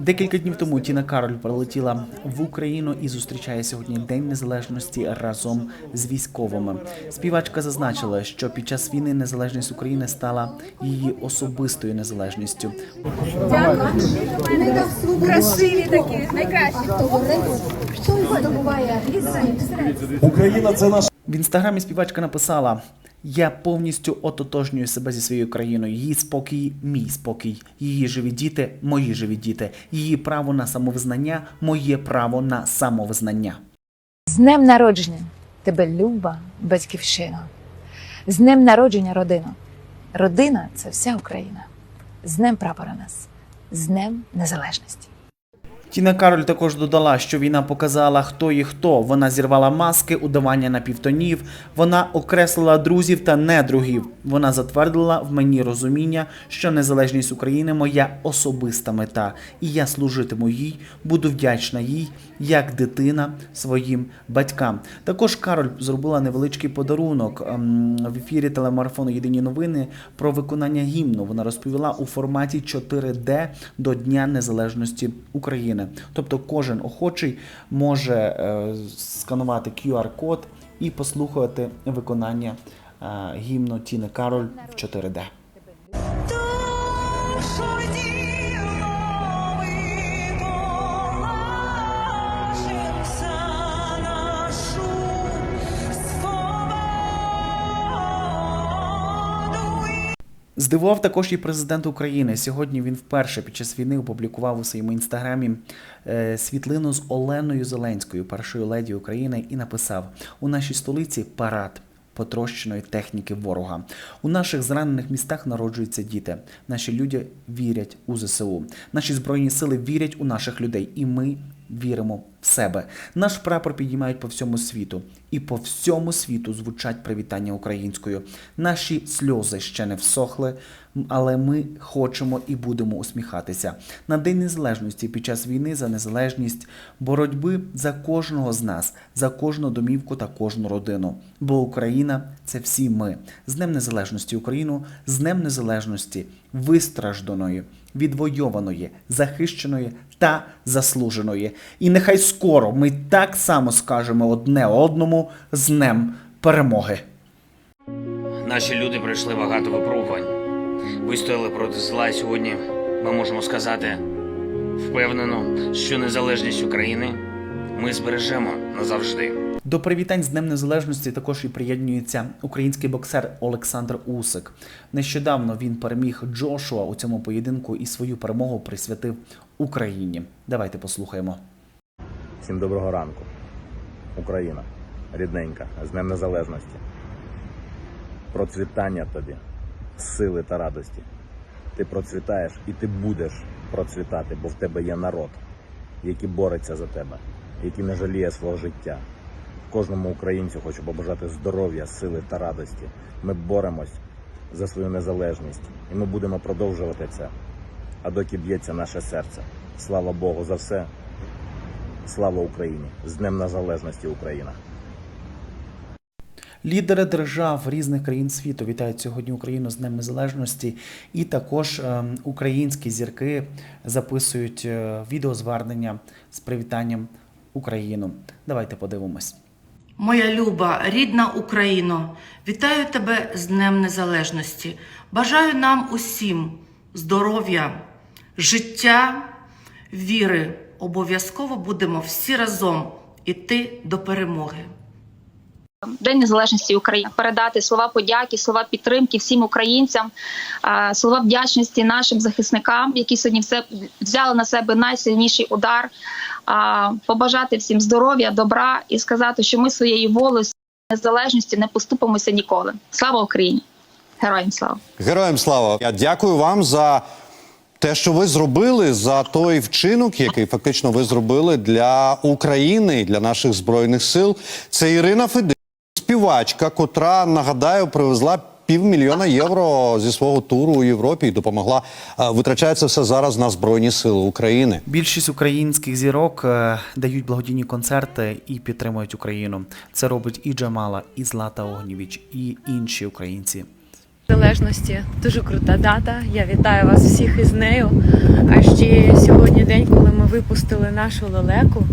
Декілька днів тому Тіна Кароль прилетіла в Україну і зустрічає сьогодні День Незалежності разом з військовими. Співачка зазначила, що під час війни незалежність України стала її особистою незалежністю. Красиві такі, найкращі. Україна це наш В інстаграмі співачка написала: Я повністю ототожнюю себе зі своєю країною. Її спокій, мій спокій. Її живі діти, мої живі діти. Її право на самовизнання, моє право на самовизнання. з днем народження тебе люба батьківщина. З днем народження родина. Родина це вся Україна. З днем прапора нас, з днем незалежності. Тіна Кароль також додала, що війна показала, хто є хто. Вона зірвала маски, удавання напівтонів. Вона окреслила друзів та недругів. Вона затвердила в мені розуміння, що незалежність України моя особиста мета, і я служитиму їй, буду вдячна їй як дитина своїм батькам. Також Кароль зробила невеличкий подарунок ем, в ефірі телемарафону Єдині новини про виконання гімну. Вона розповіла у форматі 4D до Дня Незалежності України. Тобто кожен охочий може е, сканувати QR-код і послухати виконання е, гімну Тіни Кароль в 4D. Здивував також і президент України. Сьогодні він вперше під час війни опублікував у своєму інстаграмі е, світлину з Оленою Зеленською, першою леді України, і написав: у нашій столиці парад. Потрощеної техніки ворога у наших зранених містах народжуються діти. Наші люди вірять у ЗСУ. Наші збройні сили вірять у наших людей, і ми віримо в себе. Наш прапор підіймають по всьому світу, і по всьому світу звучать привітання українською. Наші сльози ще не всохли, але ми хочемо і будемо усміхатися. На День Незалежності під час війни за незалежність, боротьби за кожного з нас, за кожну домівку та кожну родину. Бо Україна це всі ми. З Днем Незалежності Україну, з Днем Незалежності вистражданої, відвойованої, захищеної та заслуженої. І нехай скоро ми так само скажемо одне одному з Днем перемоги. Наші люди пройшли багато випробувань. Вистояли проти зла. І сьогодні ми можемо сказати впевнено, що незалежність України ми збережемо назавжди. До привітань з Днем Незалежності також і приєднується український боксер Олександр Усик. Нещодавно він переміг Джошуа у цьому поєдинку і свою перемогу присвятив Україні. Давайте послухаємо. Всім доброго ранку. Україна, рідненька, з Днем Незалежності. Процвітання тобі, сили та радості. Ти процвітаєш і ти будеш процвітати, бо в тебе є народ, який бореться за тебе, який не жаліє свого життя. Кожному українцю хочу побажати здоров'я, сили та радості. Ми боремось за свою незалежність і ми будемо продовжувати це. А доки б'ється наше серце. Слава Богу за все. Слава Україні! З Днем Незалежності Україна! Лідери держав різних країн світу вітають сьогодні Україну з Днем Незалежності, і також ем, українські зірки записують е, відеозвернення з привітанням Україну. Давайте подивимось. Моя люба, рідна Україно, вітаю тебе з Днем Незалежності. Бажаю нам усім здоров'я, життя, віри. Обов'язково будемо всі разом іти до перемоги. День незалежності України передати слова подяки, слова підтримки всім українцям, слова вдячності нашим захисникам, які сьогодні все взяли на себе найсильніший удар. Побажати всім здоров'я, добра і сказати, що ми своєю волею незалежності не поступимося ніколи. Слава Україні! Героям слава! Героям слава! Я дякую вам за те, що ви зробили, за той вчинок, який фактично ви зробили для України, для наших збройних сил. Це Ірина Федин, співачка, котра нагадаю, привезла. Півмільйона євро зі свого туру у Європі і допомогла. Е, Витрачається все зараз на Збройні Сили України. Більшість українських зірок е, дають благодійні концерти і підтримують Україну. Це робить і Джамала, і Злата Огнєвіч, і інші українці. Незалежності дуже крута дата. Я вітаю вас всіх із нею. А ще сьогодні день, коли ми випустили нашу лелеку.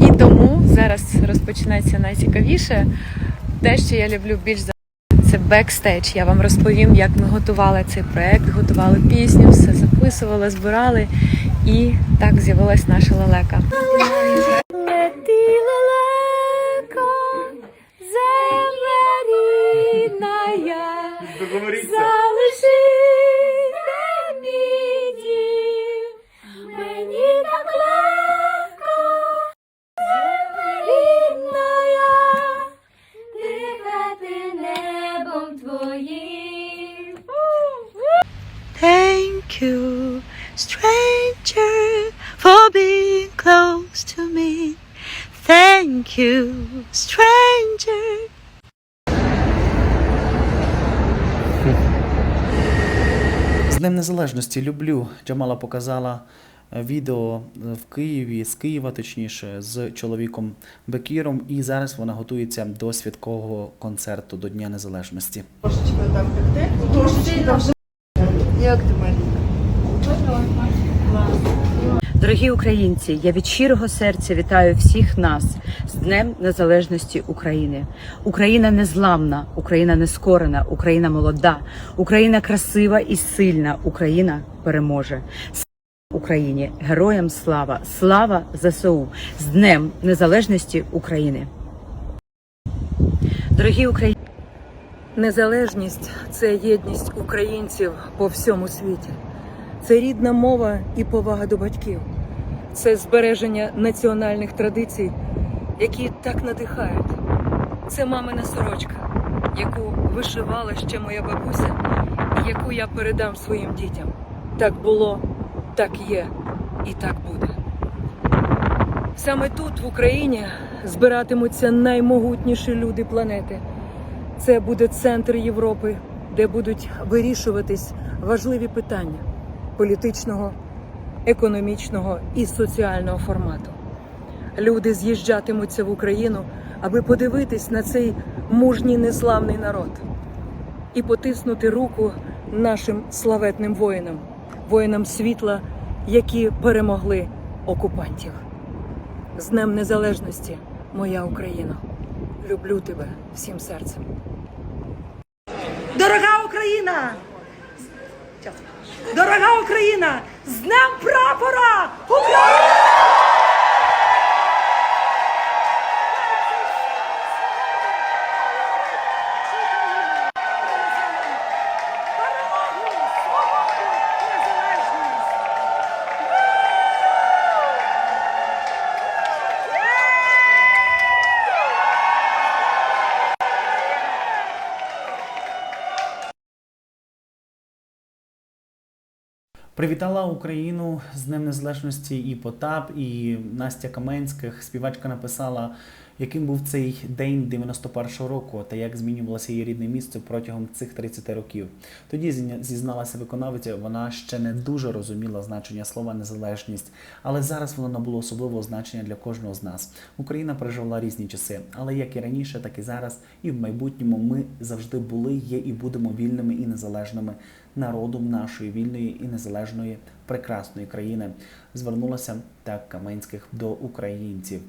І тому зараз розпочнеться найцікавіше. Те, що я люблю більш за це бекстейдж. Я вам розповім, як ми готували цей проект, готували пісню, все записували, збирали. І так з'явилась наша лелека. Thank you, stranger, for being close to me. Thank you, stranger. З Днем Незалежності люблю. Джамала показала е, відео е, в Києві, з Києва, точніше, з чоловіком Бекіром. І зараз вона готується до святкового концерту до Дня Незалежності. Дорогі українці, я від щирого серця вітаю всіх нас з Днем Незалежності України. Україна незламна, Україна нескорена, Україна молода, Україна красива і сильна. Україна переможе. Україні, героям слава! Слава ЗСУ! З Днем Незалежності України! Дорогі українці! Незалежність це єдність українців по всьому світі. Це рідна мова і повага до батьків. Це збереження національних традицій, які так надихають. Це мамина сорочка, яку вишивала ще моя бабуся, і яку я передам своїм дітям. Так було, так є і так буде. Саме тут, в Україні, збиратимуться наймогутніші люди планети. Це буде центр Європи, де будуть вирішуватись важливі питання політичного, економічного і соціального формату. Люди з'їжджатимуться в Україну, аби подивитись на цей мужній незламний народ і потиснути руку нашим славетним воїнам, воїнам світла, які перемогли окупантів. З Днем Незалежності, моя Україна! Люблю тебе всім серцем. Дорога Україна! Дорога Україна! З Днем прапора! Україна! Привітала Україну з Днем Незалежності і Потап, і Настя Каменських. Співачка написала, яким був цей день 91-го року та як змінювалося її рідне місце протягом цих 30 років. Тоді зізналася виконавиця, вона ще не дуже розуміла значення слова незалежність, але зараз воно набуло особливого значення для кожного з нас. Україна переживала різні часи, але як і раніше, так і зараз, і в майбутньому ми завжди були, є і будемо вільними і незалежними народом нашої вільної і незалежної прекрасної країни. Звернулася так Каменських до українців.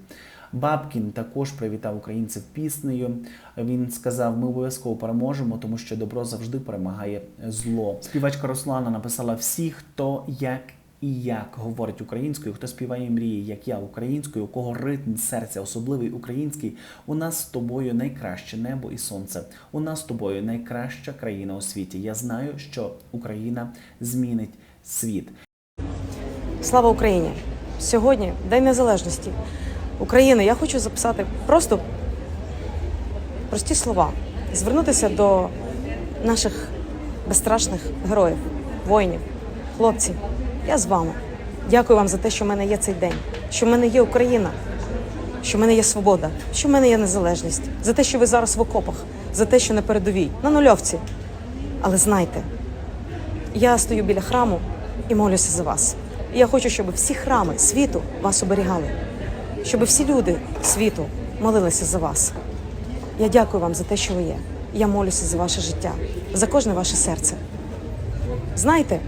Бабкін також привітав українців піснею. Він сказав: ми обов'язково переможемо, тому що добро завжди перемагає зло. Співачка Руслана написала: всі, хто як і як говорить українською, хто співає мрії, як я українською, у кого ритм серця особливий український, у нас з тобою найкраще небо і сонце. У нас з тобою найкраща країна у світі. Я знаю, що Україна змінить світ. Слава Україні! Сьогодні День Незалежності України. Я хочу записати просто прості слова, звернутися до наших безстрашних героїв, воїнів, хлопців. Я з вами. Дякую вам за те, що в мене є цей день, що в мене є Україна, що в мене є свобода, що в мене є незалежність, за те, що ви зараз в окопах, за те, що на передовій, на нульовці. Але знайте, я стою біля храму і молюся за вас. І я хочу, щоб всі храми світу вас оберігали, щоб всі люди світу молилися за вас. Я дякую вам за те, що ви є. Я молюся за ваше життя, за кожне ваше серце. Знайте,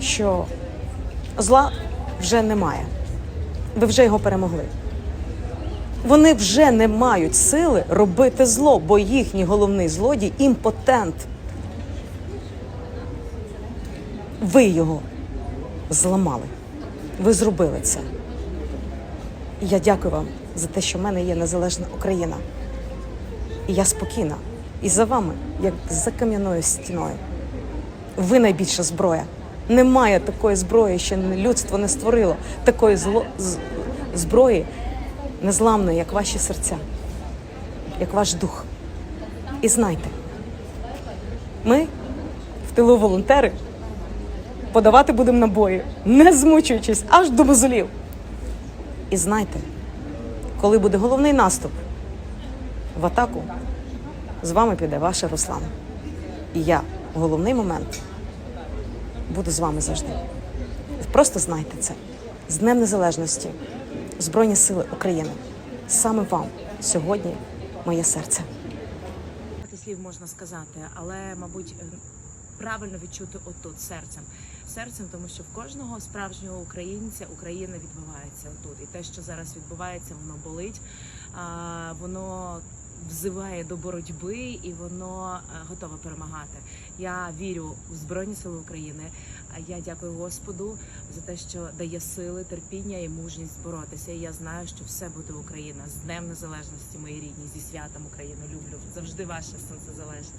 що зла вже немає. ви вже його перемогли. Вони вже не мають сили робити зло, бо їхній головний злодій імпотент. Ви його зламали. Ви зробили це. Я дякую вам за те, що в мене є незалежна Україна. І я спокійна. І за вами, як за кам'яною стіною. Ви найбільша зброя. Немає такої зброї, що людство не створило. Такої зло... зброї незламної, як ваші серця, як ваш дух. І знайте, ми в тилу волонтери подавати будемо набої, не змучуючись аж до мозолів. І знайте, коли буде головний наступ в атаку, з вами піде ваша Руслан. І я в головний момент буду з вами завжди. Просто знайте це. З Днем Незалежності, Збройні Сили України. Саме вам сьогодні моє серце. Багато слів можна сказати, але, мабуть, е, правильно відчути отут серцем. Серцем, тому що в кожного справжнього українця Україна відбувається отут. І те, що зараз відбувається, воно болить, воно взиває до боротьби і воно е, готове перемагати. Я вірю в Збройні Сили України. Я дякую Господу за те, що дає сили, терпіння і мужність боротися. І я знаю, що все буде Україна з Днем Незалежності, мої рідні, зі святом Україну. Люблю завжди ваше сонце залежне.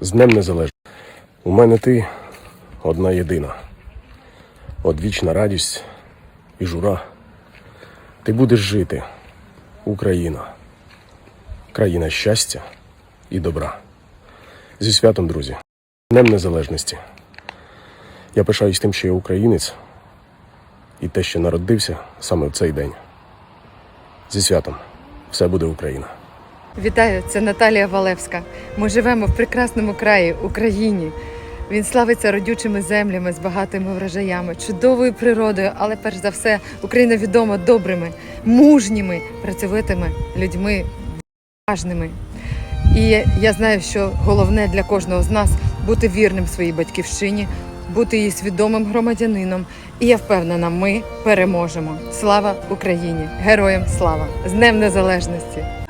З Днем Незалежності. У мене ти одна єдина. Одвічна радість і жура. Ти будеш жити, Україна, країна щастя і добра. Зі святом, друзі, Днем Незалежності. Я пишаюсь тим, що я українець, і те, що народився саме в цей день. Зі святом. Все буде Україна. Вітаю, це Наталія Валевська. Ми живемо в прекрасному краї, Україні. Він славиться родючими землями з багатими врожаями, чудовою природою, але перш за все Україна відома добрими, мужніми, працьовитими людьми, важними. І я знаю, що головне для кожного з нас бути вірним своїй батьківщині, бути її свідомим громадянином. І я впевнена, ми переможемо. Слава Україні! Героям слава! З Днем Незалежності!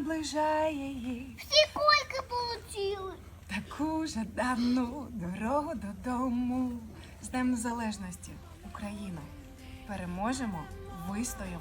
Наближає її. Всі кольки получили. Таку жадану дорогу додому. З Днем Незалежності, Україна. Переможемо, вистоїмо.